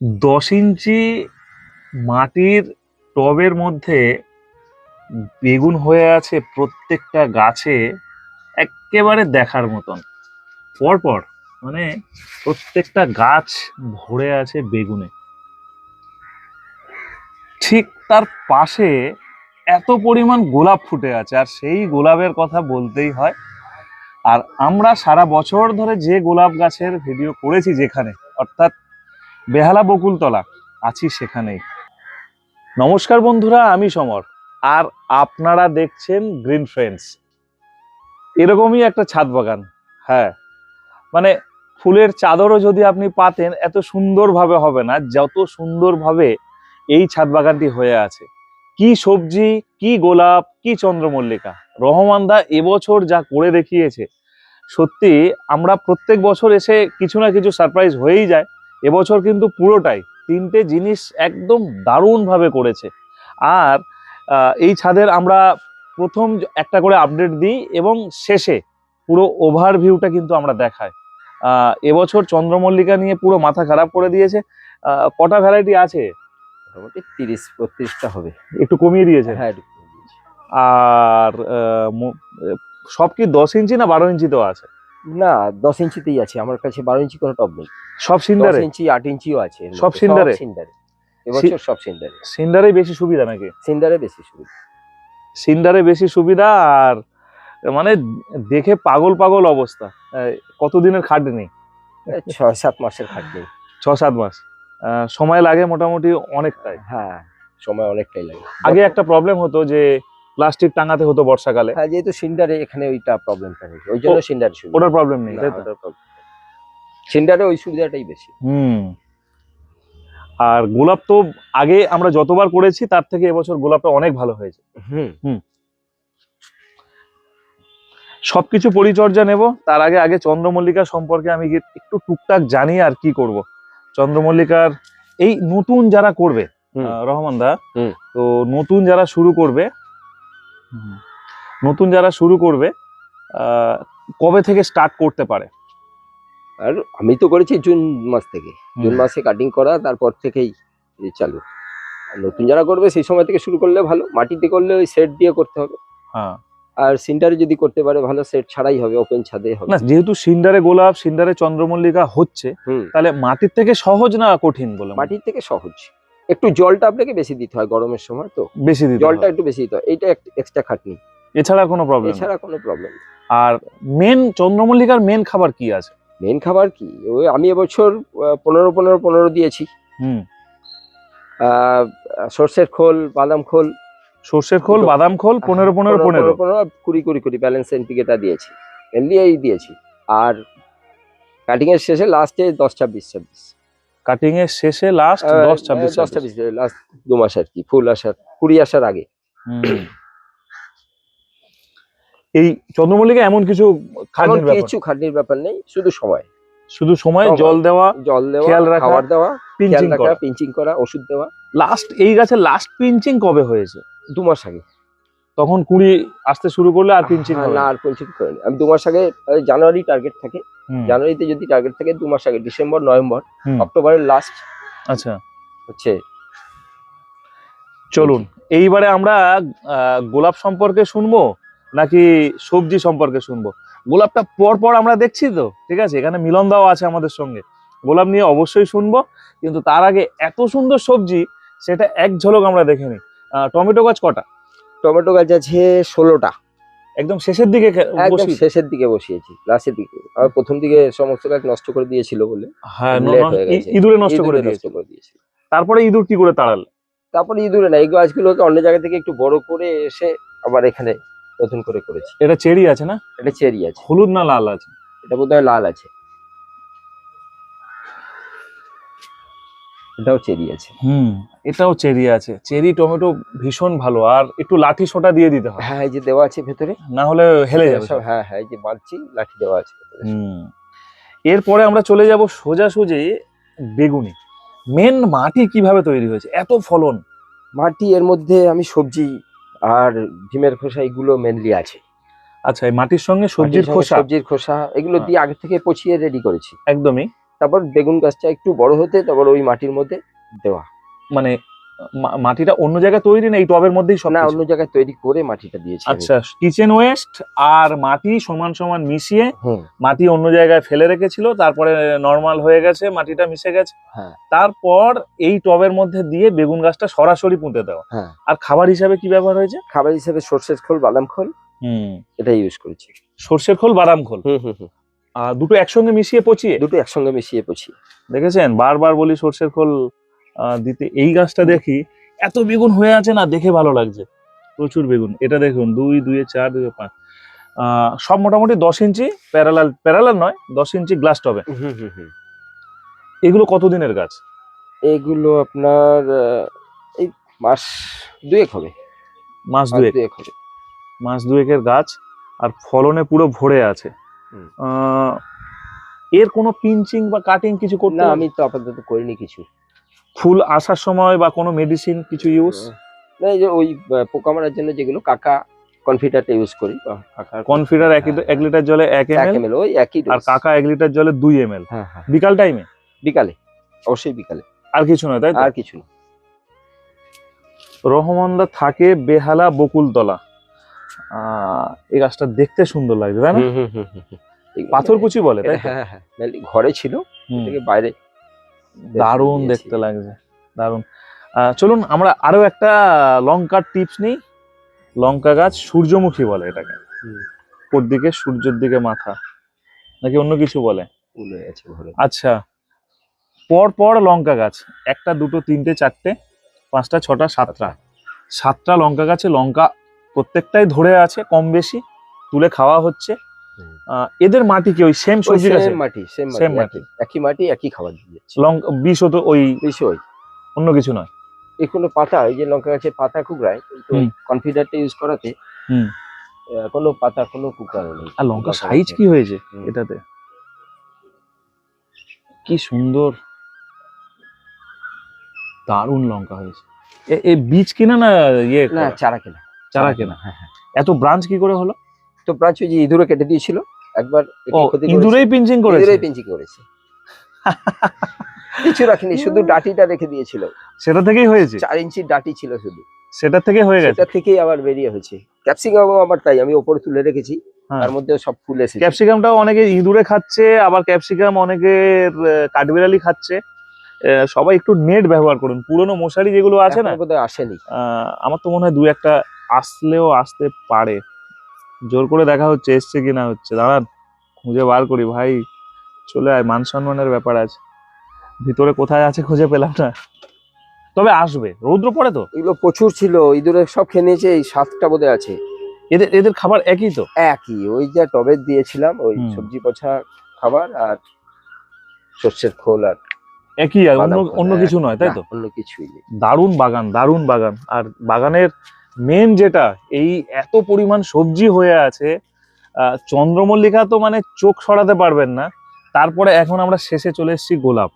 দশ ইঞ্চি মাটির টবের মধ্যে বেগুন হয়ে আছে প্রত্যেকটা গাছে একেবারে দেখার মতন। পরপর মানে প্রত্যেকটা গাছ ভরে আছে বেগুনে। ঠিক তার পাশে এত পরিমাণ গোলাপ ফুটে আছে, আর সেই গোলাপের কথা বলতেই হয়। আর আমরা সারা বছর ধরে যে গোলাপ গাছের ভিডিও করেছি যেখানে, অর্থাৎ বেহালা বকুলতলা, আছি সেখানেই। নমস্কার বন্ধুরা, আমি সমর। আর আপনারা দেখছেন গ্রিন ফ্রেন্ডস এরকমই একটা ছাদ বাগান হ্যাঁ। মানে ফুলের চাদরও যদি আপনি পাতেন, এত সুন্দরভাবে হবে না, যত সুন্দরভাবে এই ছাদ বাগানটি হয়ে আছে। কি সবজি, কি গোলাপ, কি চন্দ্রমল্লিকা। রহমানদা এবছর যা করে দেখিয়েছে, সত্যি আমরা প্রত্যেক বছর এসে কিছু না কিছু সারপ্রাইজ হয়েই যায়। এবছর কিন্তু পুরোটাই তিনটে জিনিস একদম দারুণভাবে করেছে। আর এই ছাদের আমরা প্রথম একটা করে আপডেট দিই এবং শেষে পুরো ওভারভিউটা কিন্তু আমরা দেখাই। আহ, এবছর চন্দ্রমল্লিকা নিয়ে পুরো মাথা খারাপ করে দিয়েছে। কটা ভ্যারাইটি আছে? মোটামুটি তিরিশ বত্রিশটা হবে। একটু কমিয়ে দিয়েছে? হ্যাঁ। আর সব কি দশ ইঞ্চি না বারো ইঞ্চিতেও আছে? না দশ ইঞ্চিতেই আছে। আমার কাছে বারো ইঞ্চি কোনো টপ নেই। সব সিন্ডারে? ইঞ্চি আট ইঞ্চিও আছে সব। সিন্ডারে? সিন্ডারে। এবছর সব সিন্ডারে। সিন্ডারে বেশি সুবিধা নাকি? সিন্ডারে বেশি সুবিধা। সিন্ডারে বেশি সুবিধা আর মানে দেখে পাগল পাগল অবস্থা। কতদিনের খাটনি? ছয় সাত মাসের খাটনি। ছ সাত মাস। সময় লাগে মোটামুটি অনেকটাই। হ্যাঁ সময় অনেকটাই লাগে। আগে একটা প্রবলেম হতো যে প্লাস্টিক টাঙাতে হতো বর্ষাকালে। হ্যাঁ যেহেতু সিন্ডারে এখানে ওইটা প্রবলেমটা নেই ওই জন্য সিন্ডারে ওটার প্রবলেম নেই। সিন্ডারে ওই সুবিধাটাই বেশি। হুম। আর গোলাপ তো আগে আমরা যতবার করেছি তার থেকে এবছর গোলাপটা অনেক ভালো হয়েছে। হুম। সবকিছু পরিচর্যা নেব। তার আগে আগে চন্দ্রমল্লিকা সম্পর্কে আমি একটু টুকটাক জানি আর কি করব। চন্দ্রমল্লিকার এই নতুন যারা করবে হুম। রহমান দা হুম। তো নতুন যারা শুরু করবে হুম, নতুন যারা শুরু করবে কবে থেকে স্টার্ট করতে পারে? আর আমি তো করেছি জুন মাস থেকে। জুন মাসে কাটিং করা তারপর থেকেই চালু। নতুন যারা করবে সেই সময় থেকে শুরু করলে ভালো। মাটিতে করলে ওই সেট দিয়ে করতে হবে। হ্যাঁ। আর সিন্টারে যদি করতে পারে ভালো সেট ছাড়াই হবে ওপেন ছাদে হবে। না যেহেতু সিন্ডারে গোলাপ সিন্ডারে চন্দ্রমল্লিকা হচ্ছে তাহলে মাটির থেকে সহজ না কঠিন বলে মাটির থেকে সহজ। একটু জলটা আপনাকে বেশি দিতে হয় গরমের সময় তো। বেশি দিতে জলটা একটু বেশি দিতে হয়। এইটা এক্সট্রা খাটনি। এছাড়া কোনো প্রবলেম এছাড়া কোনো প্রবলেম আর মেন চন্দ্রমল্লিকার মেন খাবার কি আছে? মেন খাবার কি? ওই আমি এবছর পনেরো পনেরো পনেরো দিয়েছি। হুম। সর্ষের খোল বাদাম খোল। সর্ষের খোল বাদাম খোল পনেরো পনেরো পনেরো পনেরো। কুড়ি কুড়ি কুড়ি ব্যালেন্স এনপিকেটা দিয়েছি। এই দিয়েছি। আর কাটিং এর শেষে লাস্টে দশ ছাব্বিশ ছাব্বিশ। কাটিং এর শেষে লাস্ট দশ ছাব্বিশ দশ ছাব্বিশ লাস্ট দু মাস আর কি ফুল আসার কুড়ি আসার আগে। এই চন্দ্রমল্লিকা এমন কিছু কিছু খাটনির ব্যাপার নেই শুধু সময়। শুধু সময় সময়। জল দেওয়া জল দেওয়া খেয়াল রাখা, খাবার দেওয়া পিঞ্চিং করা। পিঞ্চিং করা ওষুধ দেওয়া। লাস্ট এই গাছে লাস্ট পিঞ্চিং কবে হয়েছে? দু মাস আগে। তখন কুড়ি আসতে শুরু করলে আর পিঞ্চিং হ্যাঁ, হবে না। না। আর পিঞ্চিং করিনি। আমি দু মাস আগে জানুয়ারি টার্গেট থাকে। জানুয়ারিতে যদি টার্গেট থাকে দু মাস আগে ডিসেম্বর নভেম্বর অক্টোবরের লাস্ট আচ্ছা। হচ্ছে। চলুন এইবারে আমরা গোলাপ সম্পর্কে শুনব নাকি সবজি সম্পর্কে শুনব? গোলাপটা পর পর আমরা দেখছি তো ঠিক আছে? এখানে মিলন দাও আছে আমাদের সঙ্গে। গোলাপ নিয়ে অবশ্যই শুনব কিন্তু তার আগে এত সুন্দর সবজি সেটা এক ঝলক আমরা দেখে নিই। টমেটো গাছ কটা? টমেটো গাছ আছে ষোলোটা। একদম শেষের দিকে একদম শেষের দিকে বসিয়েছি লাস্টের দিকে। আর প্রথম দিকে সমস্ত গাছ নষ্ট করে দিয়েছিল বলে। হ্যাঁ। ইঁদুরে নষ্ট করে নষ্ট করে দিয়েছিল। তারপরে ইঁদুর কি করে তাড়ালে? তারপরে ইঁদুরে না এই গাছগুলোকে অন্য জায়গা থেকে একটু বড় করে এসে আবার এখানে নতুন করে করেছি। এটা চেরি আছে না? এটা চেরি আছে। হলুদ না লাল আছে? এটা বোধহয় লাল আছে। এটাও চেরি আছে। হুম এটাও চেরি আছে। চেরি টমেটো ভীষণ ভালো। আর একটু লাঠি সোটা দিয়ে দিতে হবে হ্যাঁ এই যে দেওয়া আছে ভেতরে। না হলে হেলে যাবে সব হ্যাঁ হ্যাঁ এই যে বাঁধছি লাঠি দেওয়া আছে হুম। এরপরে আমরা চলে যাব সোজাসুজি বেগুনি। মেন মাটি কীভাবে তৈরি হয়েছে? এত ফলন। মাটি এর মধ্যে আমি সবজি আর ডিমের খোসা এগুলো মেনলি আছে। আচ্ছা এই মাটির সঙ্গে সবজির খোসা? সবজির খোসা এগুলো হ্যাঁ। দিয়ে আগে থেকে পচিয়ে রেডি করেছি। একদমই। তারপর বেগুন গাছটা একটু বড় হতে তারপর ওই মাটির মধ্যে দেওয়া। মানে মাটিটা অন্য জায়গায় তৈরি না এই টবের মধ্যেই সব না অন্য জায়গায় তৈরি করে মাটিটা দিয়েছি। আচ্ছা কিচেন ওয়েস্ট আর মাটি সমান সমান মিশিয়ে মাটি অন্য জায়গায় ফেলে রেখেছিল তারপরে নর্মাল হয়ে গেছে মাটিটা মিশে গেছে। হ্যাঁ। তারপর এই টবের মধ্যে দিয়ে বেগুন গাছটা সরাসরি পুঁতে দেওয়া। হ্যাঁ। আর খাবার হিসাবে কি ব্যবহার হয়েছে? খাবার হিসাবে সর্ষের খোল বাদাম খোল হুম। এটা ইউজ করেছি। সর্ষের খোল বাদাম খোল? হুম হুম। আহ, দুটো একসঙ্গে মিশিয়ে পচিয়ে? দুটো একসঙ্গে মিশিয়ে পচিয়ে। দেখেছেন? বারবার বলি সর্ষের খোল দিতে। এই গাছটা দেখি এত বেগুন হয়ে আছে না দেখে ভালো লাগছে। প্রচুর বেগুন। এটা দেখুন দুই দুই চার দুই পাঁচ। সব মোটামুটি দশ ইঞ্চি প্যারালাল প্যারালাল নয় দশ ইঞ্চি গ্লাস টবে। হুম হুম হুম এগুলো কতদিনের গাছ? এগুলো আপনার এই মাস দুয়েক হবে। মাস দুয়েক হবে। মাস দুয়েকের গাছ আর ফলনে পুরো ভরে আছে। এর কোনো পিঞ্চিং বা কাটিং কিছু করতে না আমি তো আপাতত করিনি কিছু। ফুল আসার সময় বা কোনো মেডিসিন কিছু ইউজ না এই যে ওই আহ, পোকা মারার জন্য যেগুলো কাকা কনফিডারটা ইউজ করি। বা কাকার কনফিডার এক লিটার- এক লিটার জলে এক এক এম এমএল ওই একই আর কাকা এক লিটার জলে দুই এম হ্যাঁ হ্যাঁ। বিকাল টাইমে বিকালে অবশ্যই বিকালে। আর কিছু নয় তাই আর কিছু না। রহমানদা থাকে বেহালা বকুলতলা। এই গাছটা দেখতে সুন্দর লাগছে তাই না? হুম, হুম, হুম, হুম, হুম। এগুলো পাথর কুচি বলে তাই হ্যাঁ হ্যাঁ ঘরে ছিল থেকে বাইরে দারুণ দেখতে লাগছে দারুণ। চলুন আমরা আরও একটা লঙ্কার টিপস নিই। লঙ্কা গাছ সূর্যমুখী বলে এটাকে। ওর দিকে সূর্যের দিকে মাথা নাকি অন্য কিছু বলে? হয়ে আচ্ছা পর পর লঙ্কা গাছ একটা দুটো তিনটে চারটে পাঁচটা ছটা সাতটা। সাতটা লঙ্কা গাছে লঙ্কা প্রত্যেকটাই ধরে আছে কম বেশি তুলে খাওয়া হচ্ছে। এদের মাটি কি ওই সেম সবজি গাছে মাটি সেম মাটি। একই- মাটি। একই খাবার দিয়েছি লঙ্কা বিষ তো ওই বেশি ওই। অন্য কিছু নয়। এই কোনো পাতা ওই যে লঙ্কা গাছের পাতা কুকড়ায় কিন্তু কনফিডারটা ইউজ করাতে হুম। কোনো পাতা কোনো কুকড়ানো নেই। আর লঙ্কা সাইজ কি হয়েছে এটাতে? কি সুন্দর। দারুণ লঙ্কা হয়েছে। এ বীজ কিনা না ইয়ে না চারা কেনা। চারা কেনা হ্যাঁ হ্যাঁ। এত ব্রাঞ্চ কি করে হলো? তো ব্রাঞ্চ ওই যে ইঁদুরে কেটে দিয়েছিল একবার। ইঁদুরেই পিঞ্চিং করেছে? ইঁদুরেই পিঞ্চি করেছে। কিছু রাখিনি শুধু ডাটিটা রেখে দিয়েছিল। সেটা থেকেই হয়েছে? চার ইঞ্চি ডাটি ছিল শুধু। সেটা থেকে হয়ে গেছে? সেটা থেকেই আবার বেরিয়ে হয়েছে। ক্যাপসিকাম আবার তাই আমি ওপরে তুলে রেখেছি হ্যাঁ। তার মধ্যে সব ফুল এসেছে। ক্যাপসিকামটাও অনেকে ইঁদুরে খাচ্ছে আবার ক্যাপসিকাম অনেকে কাঠবিড়ালি খাচ্ছে। সবাই একটু নেট ব্যবহার করুন। পুরনো মশারি যেগুলো আছে না বোধহয় আসেনি। আমার তো মনে হয় দু একটা আসলেও আসতে পারে। জোর করে দেখা হচ্ছে এসছে কি না হচ্ছে দাঁড়ান খুঁজে বার করি ভাই। চলে আয় মান সম্মানের ব্যাপার আছে। ভিতরে কোথায় আছে খুঁজে পেলাম না। তবে আসবে রৌদ্র পড়ে তো? এগুলো প্রচুর ছিল ইঁদুরে সব খেয়ে নিয়েছে এই সাতটা বোধহয় আছে। এদের এদের খাবার একই তো? একই ওই যে টবে দিয়েছিলাম ওই সবজি পচা খাবার আর সর্ষের খোল আর একই আর অন্য অন্য। কিছু নয় তাই তো? অন্য কিছুই নেই। দারুণ বাগান দারুণ বাগান। আর বাগানের মেন যেটা এই এত পরিমাণ সবজি হয়ে আছে চন্দ্রমল্লিকা তো মানে চোখ সরাতে পারবেন না। তারপরে এখন আমরা শেষে চলে এসেছি গোলাপ।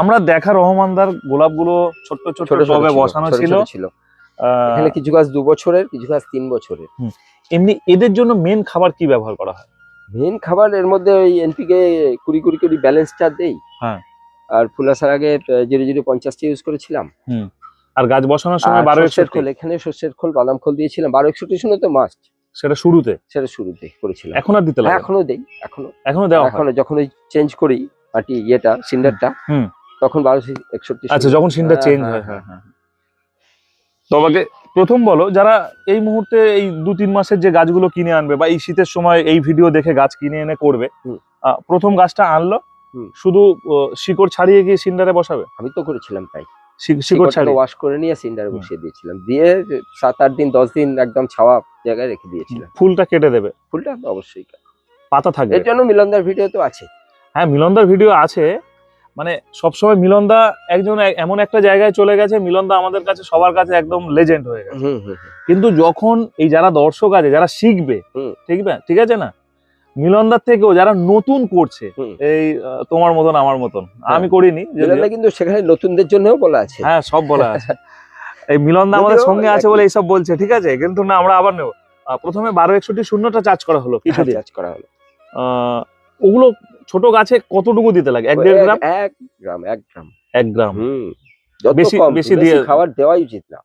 আমরা দেখা রহমানদার গোলাপগুলো ছোট্ট ছোট্ট ছোট ছোট টবে বসানো ছিল। এখানে কিছু গাছ দু বছরের কিছু গাছ তিন বছরের। এমনি এদের জন্য মেন খাবার কি ব্যবহার করা হয়? মেন খাবার এর মধ্যে ওই এনপিকে কুড়ি কুড়ি কুড়ি ব্যালেন্সটা দেই। হ্যাঁ। আর ফুল আসার আগে জিরো জিরো পঞ্চাশটা ইউজ করেছিলাম। আর গাছ বসানোর সময় বারো একষট্টি? খোল এখানে সর্ষের খোল বাদাম খোল দিয়েছিলাম। বারো একষট্টি শুনে তো মাস্ট সেটা শুরুতে? সেটা শুরুতে করেছিলাম। এখন আর দিতে লাগে? এখনও দেই এখনও। এখনও দেওয়া এখনও যখন ওই চেঞ্জ করি মাটি ইয়েটা সিন্ডারটা তখন বারোশো একষট্টি আচ্ছা যখন হ্যাঁ, চেঞ্জ হ্যাঁ, হয়। হ্যাঁ হ্যাঁ। তোমাকে প্রথম বলো যারা এই মুহূর্তে এই দু তিন মাসের যে গাছগুলো কিনে আনবে বা এই শীতের সময় এই ভিডিও দেখে গাছ কিনে এনে করবে আহ, প্রথম গাছটা আনলো? হুম। শুধু শিকড় ছাড়িয়ে গিয়ে সিন্ডারে বসাবে? আমি তো করেছিলাম তাই। শিকড় ছাড়িয়ে। ওয়াশ করে নিয়ে সিন্ডারে বসিয়ে দিয়েছিলাম। দিয়ে সাত আট দিন দশ দিন একদম ছাওয়া জায়গায় রেখে দিয়েছিলাম। ফুলটা কেটে দেবে? ফুলটা অবশ্যই পাতা থাকবে? এর জন্য মিলনদার ভিডিও তো আছে। হ্যাঁ মিলনদার ভিডিও আছে। মানে সবসময় মিলনদা একজন এমন একটা জায়গায় চলে গেছে মিলনদা আমাদের কাছে সবার কাছে একদম লেজেন্ড হয়ে গেছে। কিন্তু যখন এই যারা দর্শক আছে যারা শিখবে। ঠিক না ঠিক আছে না? মিলনদার থেকেও যারা নতুন করছে এই তোমার মতন আমার মতন হ্যাঁ। আমি করিনি কিন্তু সেখানে নতুনদের জন্যও বলা আছে। হ্যাঁ সব বলা আছে। এই মিলনদা আমাদের সঙ্গে আছে। বলে এইসব বলছে ঠিক আছে? কিন্তু না আমরা আবার নেব। প্রথমে বারো একষট্টি শূন্যটা চার্জ করা হলো কিছুদিন চার্জ করা হলো। ওগুলো ছোট গাছে কতটুকু দিতে লাগে? এক দেড় গ্রাম? এক গ্রাম এক গ্রাম। এক গ্রাম। বেশি- বেশি দিয়ে- খাবার দেওয়াই উচিত না।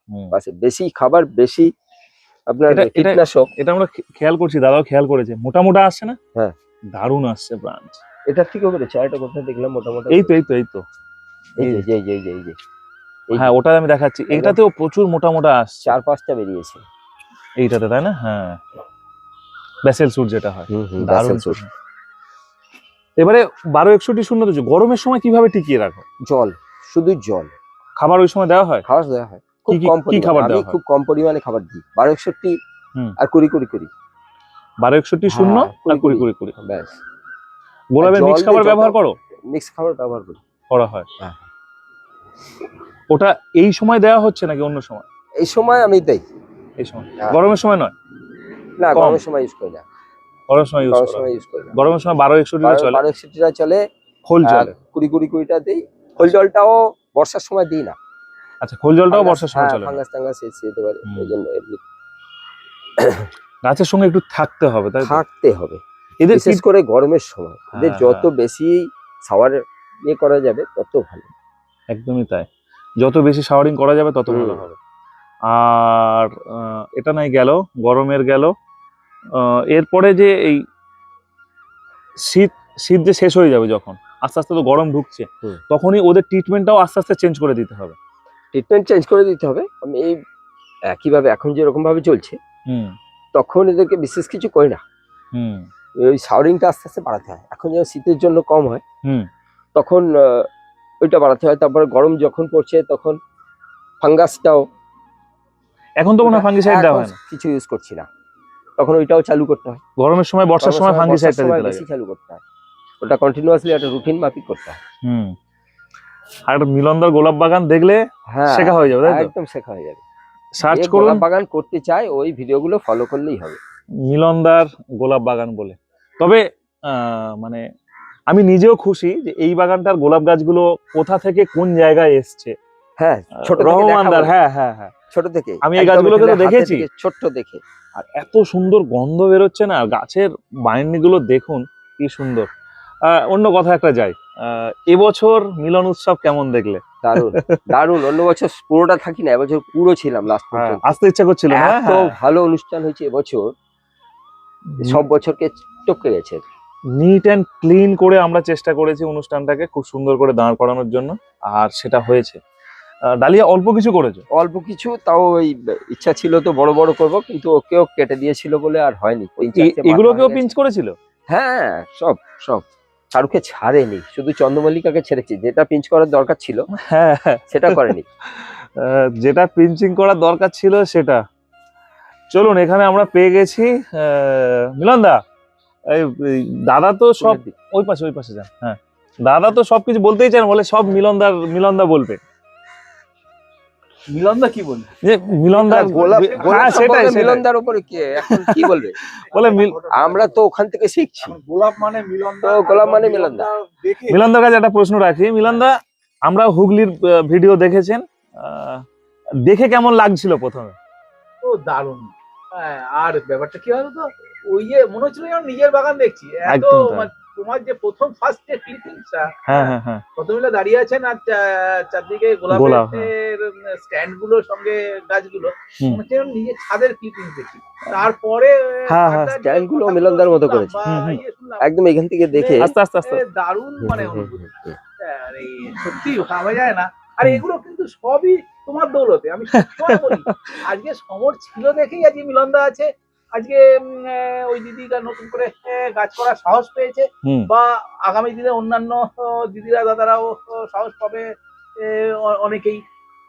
বেশি খাবার বেশি আপনার কীটনাশক। এটা আমরা খেয়াল করছি দাদাও খেয়াল করেছে। মোটা মোটা আসছে না? হ্যাঁ। দারুণ আসছে ব্রাঞ্চ এটা থেকেও বেড়েছে আরেকটা কথা দেখলাম মোটামুটি এই তো এই তো এই তো। এই যে এই যে এই যে এই যে। হ্যাঁ ওটা আমি দেখাচ্ছি। এটাতেও প্রচুর মোটা মোটা আসছে। চার পাঁচটা বেরিয়েছে। এইটাতে তাই না? হ্যাঁ। ব্যাসেল সুট যেটা হয়। দারুণ সুট এবারে বারো একষট্টি শূন্য তো গরমের সময় কীভাবে টিকিয়ে রাখো? জল শুধু জল। খাবার ওই সময় দেওয়া হয়? খাবার দেওয়া হয়। খুব কম খাবার আমি খুব কম পরিমাণে খাবার দিই। বারো একষট্টি আর কুড়ি কুড়ি কুড়ি। বারো একষট্টি শূন্য হ্যাঁ, আর কুড়ি কুড়ি। কুড়ি ব্যাস। গোলাপের মিক্স খাবার ব্যবহার করো? মিক্স খাবার ব্যবহার করি। করা হয়। হ্যাঁ। ওটা এই সময় দেওয়া হচ্ছে নাকি অন্য সময়? এই সময় আমি দেই। এই সময়। হ্যাঁ। গরমের সময় নয়? না গরমের সময় ইউজ করি না। গরমের সময় ইউজ সময় ইউজ করি গরমের সময় বারো একষট্টিটা চলে। বারো একষট্টিটা চলে। খোল চলে কুড়ি কুড়ি কুড়িটা দিই। খোল জলটাও বর্ষার সময় দিই না। আচ্ছা খোল জলটাও বর্ষার সময় হ্যাঁ, চলে। ফাঙ্গাস টাঙ্গাস এসে যেতে পারে এই জন্য গাছের সঙ্গে একটু থাকতে হবে তাই থাকতে হবে। এদের বিশেষ করে গরমের সময়। এদের হ্যাঁ, যত বেশি সাওয়ার ইয়ে করা যাবে তত ভালো। একদমই তাই। যত বেশি শাওয়ারিং করা যাবে তত ভালো হবে। আর এটা নাই গেল গরমের গেল। এরপরে যে এই শীত শীত যে শেষ হয়ে যাবে যখন আস্তে আস্তে তো গরম ঢুকছে তখনই ওদের ট্রিটমেন্টটাও আস্তে আস্তে চেঞ্জ করে দিতে হবে। ট্রিটমেন্ট চেঞ্জ করে দিতে হবে। আমি এই একইভাবে এখন যেরকম ভাবে চলছে হুম। তখন এদেরকে বিশেষ কিছু করি না। হুম। ওই শাওয়ারিংটা আস্তে আস্তে বাড়াতে হয়। এখন যেমন শীতের জন্য কম হয় হুম। তখন ওইটা বাড়াতে হয়। তারপরে গরম যখন পড়ছে তখন ফাঙ্গাসটাও এখন তো মনে হয় ফাঙ্গিসাইড দেওয়া হয় না। কিছু ইউজ করছি না। তখন ওইটাও চালু করতে হয়। গরমের সময় বর্ষার সময় ফাঙ্গিসাইডটা দিতে লাগে। চালু করতে হয়। ওটা কন্টিনিউয়াসলি একটা রুটিন মাফিক করতে হয়। হুম। আর মিলনদার গোলাপ বাগান দেখলে হ্যাঁ শেখা হয়ে যাবে একদম শেখা হয়ে যাবে। সার্চ করুন। গোলাপ বাগান করতে চায় ওই ভিডিওগুলো ফলো করলেই হবে। মিলনদার গোলাপ বাগান বলে। তবে মানে আমি নিজেও খুশি যে এই বাগানটার গোলাপ গাছগুলো কোথা থেকে কোন জায়গায় এসছে। হ্যাঁ ছোট রহমানদার হ্যাঁ হ্যাঁ হ্যাঁ। ছোট থেকে আমি এই গাছগুলোকে তো দেখেছি। ছোট্ট দেখে। আর এত সুন্দর গন্ধ বেরোচ্ছে না গাছের বাইন্ডিগুলো দেখুন কি সুন্দর। অন্য কথা একটা যাই। আহ, এবছর মিলন উৎসব কেমন দেখলে? দারুণ দারুণ। অন্য বছর পুরোটা থাকি না এবছর পুরো ছিলাম লাস্ট হ্যাঁ, আসতে ইচ্ছা করছিল এত ভালো অনুষ্ঠান হয়েছে এবছর সব বছরকে টপকে গেছে নিট অ্যান্ড ক্লিন করে আমরা চেষ্টা করেছি অনুষ্ঠানটাকে খুব সুন্দর করে দাঁড় করানোর জন্য আর সেটা হয়েছে। ডালিয়া অল্প কিছু করেছ? অল্প কিছু তাও ওই ইচ্ছা ছিল তো বড় বড় করব কিন্তু ওকেও কেটে দিয়েছিল বলে আর হয়নি। এগুলোকেও পিঞ্চ। করেছিল? হ্যাঁ সব সব। শাহরুখে ছাড়েনি শুধু চন্দ্রমল্লিকাকে ছেড়েছে যেটা পিঞ্চ করার দরকার ছিল হ্যাঁ। সেটা করেনি। যেটা পিঞ্চিং করার দরকার ছিল সেটা। চলুন এখানে আমরা পেয়ে গেছি আহ, মিলন দা এই এই দাদা তো সব ওই পাশে ওই পাশে যান হ্যাঁ। দাদা তো সবকিছু বলতেই চান বলে সব মিলনদার মিলনদা বলবে। মিলনদা কি বলবে? যে মিলনদার হ্যাঁ, গোলাপ হ্যাঁ সেটাই মিলনদার উপরে কে? এখন কি বলবে? বলে আমরা তো ওখান থেকে শিখছি। গোলাপ মানে মিলনদা গোলাপ মানে মিলনদা। মিলনদার কাছে একটা প্রশ্ন রাখি। মিলনদা আমরা হুগলির ভিডিও দেখেছেন। আহ, দেখে কেমন লাগছিল প্রথমে? তো দারুণ। হ্যাঁ, আর ব্যাপারটা কি হলো তো ওই যে মনে হচ্ছিল যেন নিজের বাগান দেখছি। এত তোমার যে প্রথম ফার্স্ট যে ক্লিপিংসটা হ্যাঁ হ্যাঁ হ্যাঁ। প্রথমে দাঁড়িয়ে আছেন আর চারদিকে গোলাপের স্ট্যান্ডগুলোর সঙ্গে গাছগুলো। মনে হচ্ছে যেন নিজের ছাদের ক্লিপিং দেখি। তারপরে হ্যাঁ, হ্যাঁ, stand গুলো মিলনদার মতো করেছে। একদম এখান থেকে দেখে আস্তে আস্তে আস্তে। দারুণ মানে অনুভূতি। সত্যি ভাবা যায় না। আর এগুলো কিন্তু সবই তোমার দৌলতে। আমি আজকে সমর ছিল দেখেই আজকে মিলনদা আছে। আজকে ওই দিদিরা নতুন করে কাজ করার সাহস পেয়েছে। বা আগামী দিনে অন্যান্য দিদিরা দাদারাও সাহস পাবে অনেকেই।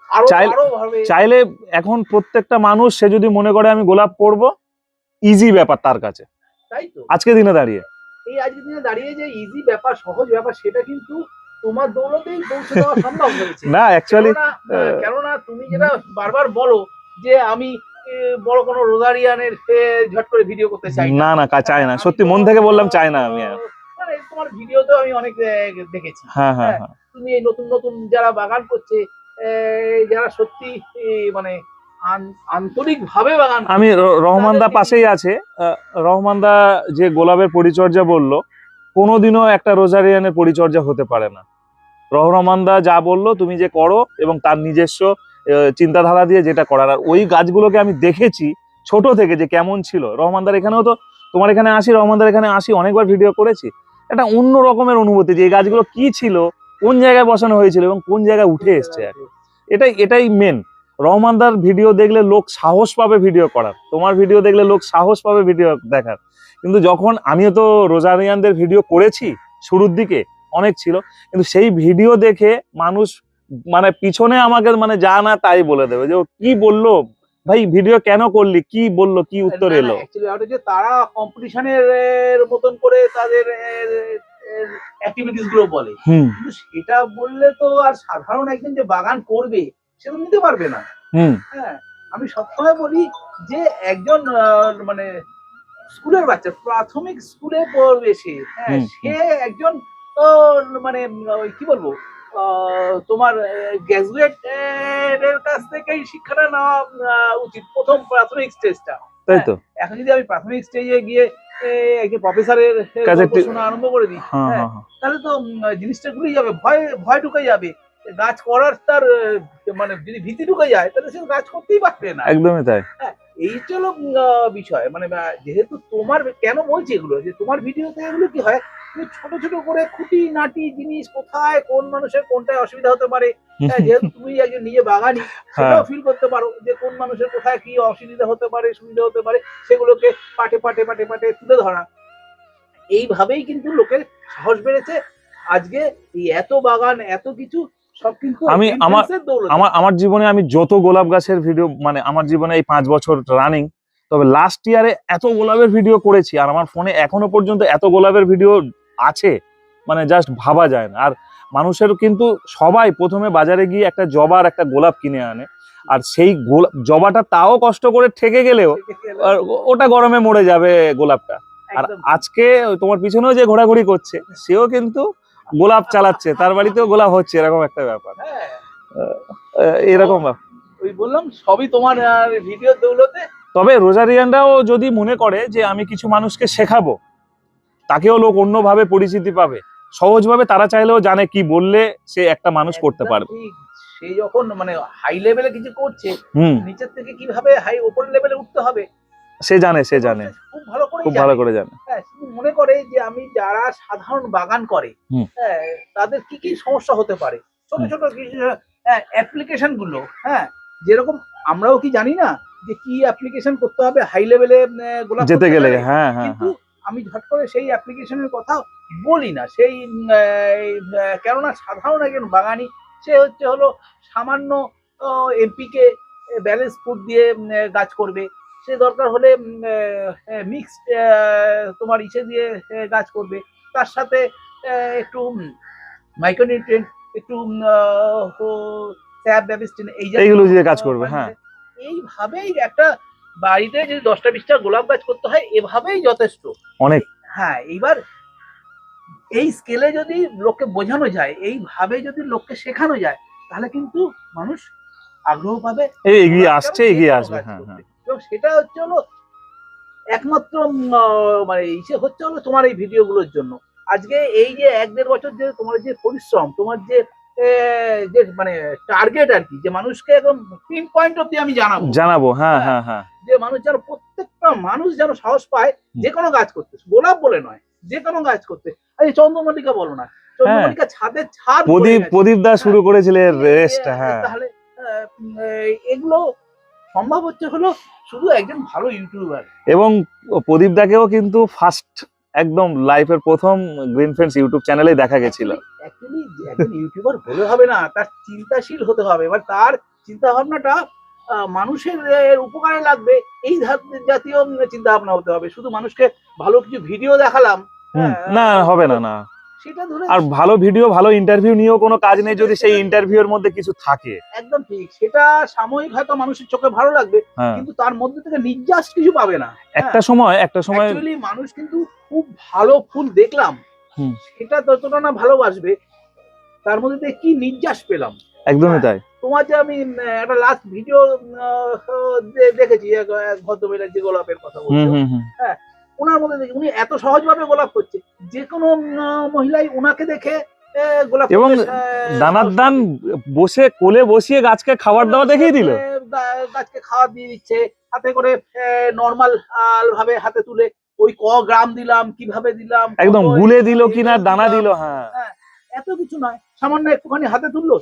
আরও চাইলে- চাইলে এখন প্রত্যেকটা মানুষ সে যদি মনে করে আমি গোলাপ করব ইজি ব্যাপার তার কাছে। তাই তো। আজকে দিনে দাঁড়িয়ে। এই আজকের দিনে দাঁড়িয়ে যে ইজি ব্যাপার সহজ ব্যাপার সেটা কিন্তু তোমার দৌলতেই পৌঁছে দেওয়া সম্ভব হয়েছে। না অ্যাকচুয়ালি কেননা, তুমি যেটা বারবার বলো যে আমি বড় কোনো রোজারিয়ানের ঝট করে ভিডিও করতে চাই না। না চাই না। আমি সত্যি তো, মন থেকে বললাম চাই না আমি আহ, মানে তোমার ভিডিওতেও আমি অনেক দেখেছি। হ্যাঁ হ্যাঁ হ্যাঁ তুমি এই নতুন নতুন যারা বাগান করছে যারা সত্যি মানে আন্তরিক ভাবে বাগান আমি রহমানদা পাশেই আছে। রহমানদা যে গোলাপের পরিচর্যা বলল কোনোদিনও একটা রোজারিয়ানের পরিচর্যা হতে পারে না। রহরমানদা যা বলল তুমি যে করো এবং তার নিজস্ব চিন্তাধারা দিয়ে যেটা করার। আর ওই গাছগুলোকে আমি দেখেছি ছোট থেকে যে কেমন ছিল। রহমানদার এখানেও তো তোমার এখানে আসি, রহমানদার এখানে আসি, অনেকবার ভিডিও করেছি। একটা অন্য রকমের অনুভূতি যে এই গাছগুলো কি ছিল, কোন জায়গায় বসানো হয়েছিল এবং কোন জায়গায় উঠে এসছে এখন। এটাই এটাই মেন রহমানদার ভিডিও দেখলে লোক সাহস পাবে ভিডিও করার। তোমার ভিডিও দেখলে লোক সাহস পাবে ভিডিও দেখার। কিন্তু যখন আমিও তো রোজারিয়ানদের ভিডিও করেছি, শুরুর দিকে অনেক ছিল, কিন্তু সেই ভিডিও দেখে মানুষ মানে পিছনে আমাকে মানে যা না তাই বলে দেবে। যে কি বলল? ভাই ভিডিও কেন করলি? কি বলল? কি উত্তর এলো? যে তারা কম্পিটিশনের মতন করে তাদের অ্যাক্টিভিটিসগুলো বলে। কিন্তু সেটা বললে তো আর সাধারণ একজন যে বাগান করবে সে তো নিতে পারবে না। হুম। হ্যাঁ আমি সবসময় বলি যে একজন মানে স্কুলের বাচ্চা প্রাথমিক স্কুলে পড়বে সে। হ্যাঁ সে একজন মানে কি বলব? তোমার গ্র্যাজুয়েট এর কাছ থেকেই শিক্ষাটা নেওয়া উচিত প্রথম প্রাথমিক স্টেজটা তাই তো। এখন যদি আমি প্রাথমিক স্টেজে গিয়ে একজন প্রফেসরের কাছে শোনা আরম্ভ করে দিই হ্যাঁ হ্যাঁ, হ্যাঁ হ্যাঁ। তাহলে তো জিনিসটা ঘুরে যাবে ভয় ভয় ঢুকে যাবে। গাছ করার তার মানে যদি ভীতি ঢুকে যায় তাহলে সে গাছ করতেই পারবে না। একদমই তাই। এই আহ, বিষয়। মানে যেহেতু তোমার কেন বলছি এগুলো? যে তোমার ভিডিওতে এগুলো কি হয়? ছোট ছোট করে খুঁটি নাটি জিনিস কোথায় কোন মানুষের কোনটায় অসুবিধা হতে পারে? হ্যাঁ, যেহেতু তুমি একজন নিজে বাগানি সেটাও ফিল করতে পারো যে কোন মানুষের কোথায় কি অসুবিধা হতে পারে সুবিধা হতে পারে সেগুলোকে পাটে পাটে পাটে পাটে তুলে ধরা। এইভাবেই কিন্তু লোকের সাহস বেড়েছে। আজকে এই এত বাগান এত কিছু আমি আমার- আমার আমার জীবনে আমি যত গোলাপ গাছের ভিডিও মানে আমার জীবনে এই পাঁচ বছর রানিং তবে লাস্ট ইয়ারে এত গোলাপের ভিডিও করেছি আর আমার ফোনে এখনও পর্যন্ত এত গোলাপের ভিডিও আছে মানে জাস্ট ভাবা যায় না। আর মানুষের কিন্তু সবাই প্রথমে বাজারে গিয়ে একটা জবার একটা গোলাপ কিনে আনে আর সেই গোলাপ জবাটা তাও কষ্ট করে ঠেকে গেলেও ওটা গরমে মরে যাবে গোলাপটা। আর আজকে তোমার পিছনেও যে ঘোরাঘুরি করছে সেও কিন্তু গোলাপ চালাচ্ছে তার বাড়িতেও গোলাপ হচ্ছে এরকম একটা ব্যাপার। হ্যাঁ। এরকম ব্যাপার। ওই বললাম সবই তোমার ভিডিও দৌলতে তবে রোজারিয়ানরাও যদি মনে করে যে আমি কিছু মানুষকে শেখাবো তাকেও লোক অন্যভাবে পরিচিতি পাবে। সহজভাবে তারা চাইলেও জানে কি বললে সে একটা মানুষ করতে পারবে। সে যখন মানে হাই লেভেলে কিছু করছে নিচের থেকে কীভাবে হাই ওপর লেভেলে উঠতে হবে? সে জানে সে জানে। খুব ভালো করে খুব ভালো করে জানে। হ্যাঁ মনে করে যে আমি যারা সাধারণ বাগান করে হ্যাঁ তাদের কি কি সমস্যা হতে পারে? ছোট ছোট কিছু অ্যাপ্লিকেশনগুলো হ্যাঁ যেরকম আমরাও কি জানি না যে কি অ্যাপ্লিকেশন করতে হবে হাই লেভেলে গোলাপ যেতে গেলে। হ্যাঁ হ্যাঁ কিন্তু হ্যাঁ। আমি ঝট করে সেই অ্যাপ্লিকেশনের কথা বলি না। সেই কেননা সাধারণ একজন বাগানি সে হচ্ছে হলো সামান্য এমপিকে ব্যালেন্স ফুড দিয়ে গাছ করবে। সে দরকার হলে মিক্সড তোমার ইসে দিয়ে গাছ করবে। তার সাথে একটু মাইক্রোনিউট্রিয়েন্ট একটু স্যাপ ব্যাবিস্টিন এই এইগুলো দিয়ে কাজ করবে, মানে হ্যাঁ। এইভাবেই একটা বাড়িতে যদি দশটা বিশটা গোলাপ গাছ করতে হয় এভাবেই যথেষ্ট। অনেক। হ্যাঁ এইবার এই স্কেলে যদি লোককে বোঝানো যায় এইভাবে যদি লোককে শেখানো যায় তাহলে কিন্তু মানুষ আগ্রহ পাবে। এগিয়ে আসছে এগিয়ে আসবে হ্যাঁ। হ্যাঁ। এবং সেটা হচ্ছে হলো একমাত্র মানে ইসে হচ্ছে হলো তোমার এই ভিডিওগুলোর জন্য। আজকে এই যে এক দেড় বছর যে তোমার যে পরিশ্রম তোমার যে যে মানে টার্গেট আর কি যে মানুষকে একদম পিন পয়েন্ট অব্দি আমি জানাব। জানাব হ্যাঁ হ্যাঁ হ্যাঁ। যে মানুষ যেন প্রত্যেকটা মানুষ যেন সাহস পায়। যে কোনো গাছ করতে। গোলাপ বলে নয় যে কোনো গাছ করতে। আরে চন্দ্রমল্লিকা বলো না চন্দ্রমল্লিকা ছাদের ছাদ প্রদীপ প্রদীপ দা শুরু করেছিলেন এ- রেস্ট হ্যাঁ। তাহলে এই- এগুলো সম্ভব হচ্ছে হলো শুধু একজন ভালো ইউটিউবার এবং প্রদীপ দাকেও কিন্তু ফার্স্ট একদম লাইফের প্রথম গ্রিন ফ্রেন্ডস ইউটিউব চ্যানেলে দেখা গেছিল। অ্যাকচুয়ালি একজন ইউটিউবার হলে হবে না তার চিন্তাশীল হতে হবে। এবার তার চিন্তা ভাবনাটা মানুষের উপকারে লাগবে এই জাতীয় চিন্তা ভাবনা হতে হবে। শুধু মানুষকে ভালো কিছু ভিডিও দেখালাম হ্যাঁ, না হবে না না। সেটা ধরে আর ভালো ভিডিও ভালো ইন্টারভিউ নিয়েও কোনো কাজ নেই যদি সেই ইন্টারভিউর মধ্যে কিছু থাকে। একদম ঠিক। সেটা সাময়িক হয়তো মানুষের চোখে ভালো লাগবে হ্যাঁ। কিন্তু তার মধ্যে থেকে নির্যাস কিছু পাবে না। একটা সময় একটা সময় মানুষ কিন্তু খুব ভালো ফুল দেখলাম। সেটা ততটা না ভালোবাসবে। তার মধ্যে থেকে কি নির্যাস পেলাম? একদমই হ্যাঁ। তাই তোমার যে আমি একটা লাস্ট ভিডিও দেখেছি ভদ্রমহিলা যে গোলাপের কথা বলছো। হুম ওনার মধ্যে দেখি উনি এত সহজভাবে গোলাপ করছে। যে কোনো মহিলাই ওনাকে দেখে গোলাপ এবং দানার দান বসে কোলে বসিয়ে গাছকে খাবার দাওয়া দেখিয়ে দিল? গাছকে খাওয়া দিয়ে দিচ্ছে। হাতে করে নর্মাল ভাবে হাতে তুলে ওই ক গ্রাম দিলাম কীভাবে দিলাম একদম গুলে দিল কিনা দানা দিল হ্যাঁ। এত কিছু নয় সামান্য একটুখানি হাতে তুললো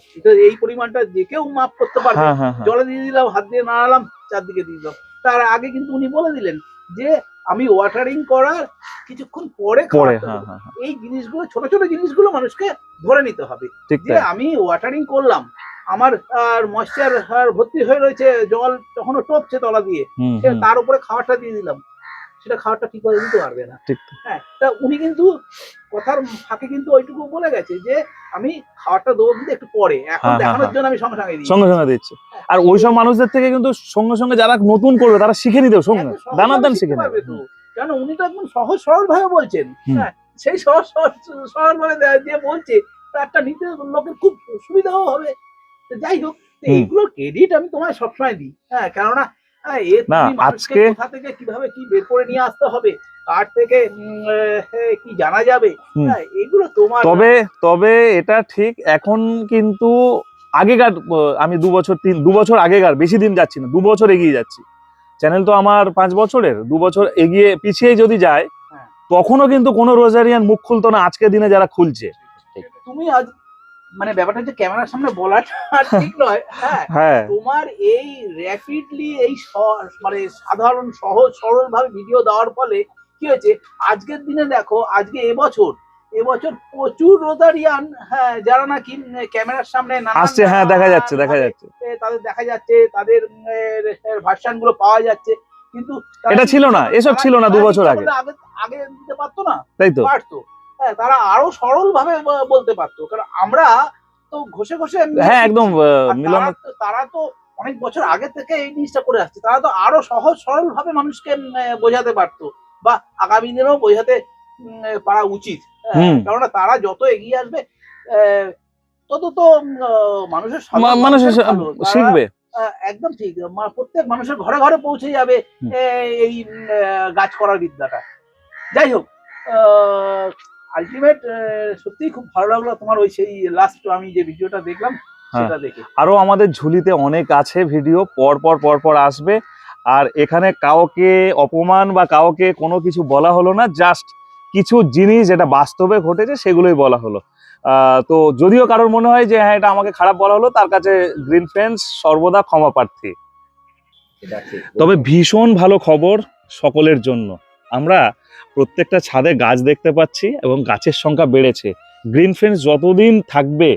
এই পরিমাণটা যে কেউ মাপ করতে পারবে। হ্যাঁ হ্যাঁ হ্যাঁ। জলে দিয়ে দিলাম হাত দিয়ে নাড়ালাম চারদিকে দিয়ে দিলাম। তার আগে কিন্তু উনি বলে দিলেন যে আমি ওয়াটারিং করার কিছুক্ষণ পরে হ্যাঁ। হ্যাঁ হ্যাঁ। এই জিনিসগুলো ছোট ছোট জিনিসগুলো মানুষকে ধরে নিতে হবে। যে আমি ওয়াটারিং করলাম। আমার আর ময়েশ্চার ভর্তি হয়ে রয়েছে জল তখনও টপছে তলা দিয়ে। তার উপরে খাবারটা দিয়ে দিলাম। সেটা ঠিক করে দিতে পারবে না। হ্যাঁ তা উনি কিন্তু কথার ফাঁকে কিন্তু ওইটুকু বলে গেছে যে আমি খাবারটা দেবো কিন্তু একটু পরে এখন হ্যাঁ, হ্যাঁ, দেখানোর হ্যাঁ। জন্য আমি সঙ্গে সঙ্গে দিই সঙ্গে সঙ্গে দিচ্ছে। আর ওইসব মানুষদের থেকে কিন্তু সঙ্গে সঙ্গে যারা নতুন করবে তারা শিখে নিতেও সঙ্গে। দানার দান শিখে নেবে। কেন উনি তো একদম সহজ সরল ভাবে বলছেন হ্যাঁ সেই সহজ সরল ভাবে দিয়ে বলছে একটা নিতে লোকের খুব সুবিধাও হবে। যাই হোক। এইগুলোর ক্রেডিট আমি তোমায় সবসময় দিই। হ্যাঁ কেননা না, আজকে- কোথা থেকে কীভাবে কি বের করে নিয়ে আসতে হবে? কার থেকে কি জানা যাবে? হ্যাঁ এগুলো তোমার তবে তবে এটা ঠিক এখন কিন্তু আগেকার আমি দু বছর তিন দু বছর আগেকার বেশি দিন যাচ্ছি না দু বছর এগিয়ে যাচ্ছি। চ্যানেল তো আমার পাঁচ বছরের দু বছর এগিয়ে পিছিয়ে যদি যায় হ্যাঁ। তখনও কিন্তু কোনো রোজারিয়ান মুখ খুলতো না আজকের দিনে যারা খুলছে। তুমি আজ মানে ব্যাপারটা যে ক্যামেরার সামনে বলাটা ঠিক নয়। হ্যাঁ হ্যাঁ। তোমার এই র্যাপিডলি এই মানে সাধারণ সহজ সরল ভাবে ভিডিও দেওয়ার ফলে কি হয়েছে? আজকের দিনে দেখো আজকে এবছর এবছর প্রচুর রোদারিয়ান হ্যাঁ যারা নাকি ক্যামেরার সামনে আসছে হ্যাঁ দেখা যাচ্ছে দেখা যাচ্ছে। তাদের দেখা যাচ্ছে তাদের ভার্সানগুলো পাওয়া যাচ্ছে। কিন্তু এটা ছিল না, এসব ছিল না দু বছর আগে। আগে আগে দিতে পারতো না তাই তো। পারতো। হ্যাঁ তারা আরও সরল ভাবে বলতে পারতো। কারণ আমরা তো ঘষে ঘষে হ্যাঁ একদম মিলন তারা তো- অনেক বছর আগে থেকে এই জিনিসটা করে আসছে। তারা তো আরও সহজ সরল ভাবে মানুষকে বোঝাতে পারতো বা আগামী দিনেও বোঝাতে পারা উচিত। হ্যাঁ। কেননা তারা যত এগিয়ে আসবে আহ, তত তো মানুষের মানুষের শিখবে। একদম ঠিক। প্রত্যেক মানুষের ঘরে ঘরে পৌঁছে যাবে এই গাছ করার বিদ্যাটা। যাই হোক আলটিমেট সত্যিই খুব ভালো লাগল তোমার ওই সেই লাস্ট আমি যে ভিডিওটা দেখলাম হ্যাঁ। সেটা দেখে। আরও আমাদের ঝুলিতে অনেক আছে ভিডিও পর পর পর পর আসবে। আর এখানে কাউকে অপমান বা কাউকে কোনো কিছু বলা হলো না জাস্ট কিছু জিনিস যেটা বাস্তবে ঘটেছে সেগুলোই বলা হলো। তো যদিও কারোর মনে হয় যে হ্যাঁ এটা আমাকে খারাপ বলা হলো তার কাছে গ্রিন ফ্রেন্ডস সর্বদা ক্ষমা প্রার্থী। তবে ভীষণ ভালো খবর সকলের জন্য। আমরা প্রত্যেকটা ছাদে গাছ দেখতে পাচ্ছি এবং গাছের সংখ্যা বেড়েছে। গ্রিন ফেন্স যতদিন থাকবে,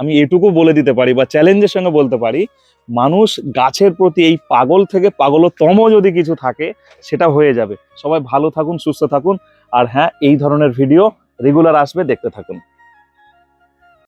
আমি এটুকু বলে দিতে পারি বা চ্যালেঞ্জের সঙ্গে বলতে পারি, মানুষ গাছের প্রতি এই পাগল থেকে পাগলতম যদি কিছু থাকে, সেটা হয়ে যাবে। সবাই ভালো থাকুন, সুস্থ থাকুন। আর হ্যাঁ এই ধরনের ভিডিও রেগুলার আসবে, দেখতে থাকুন।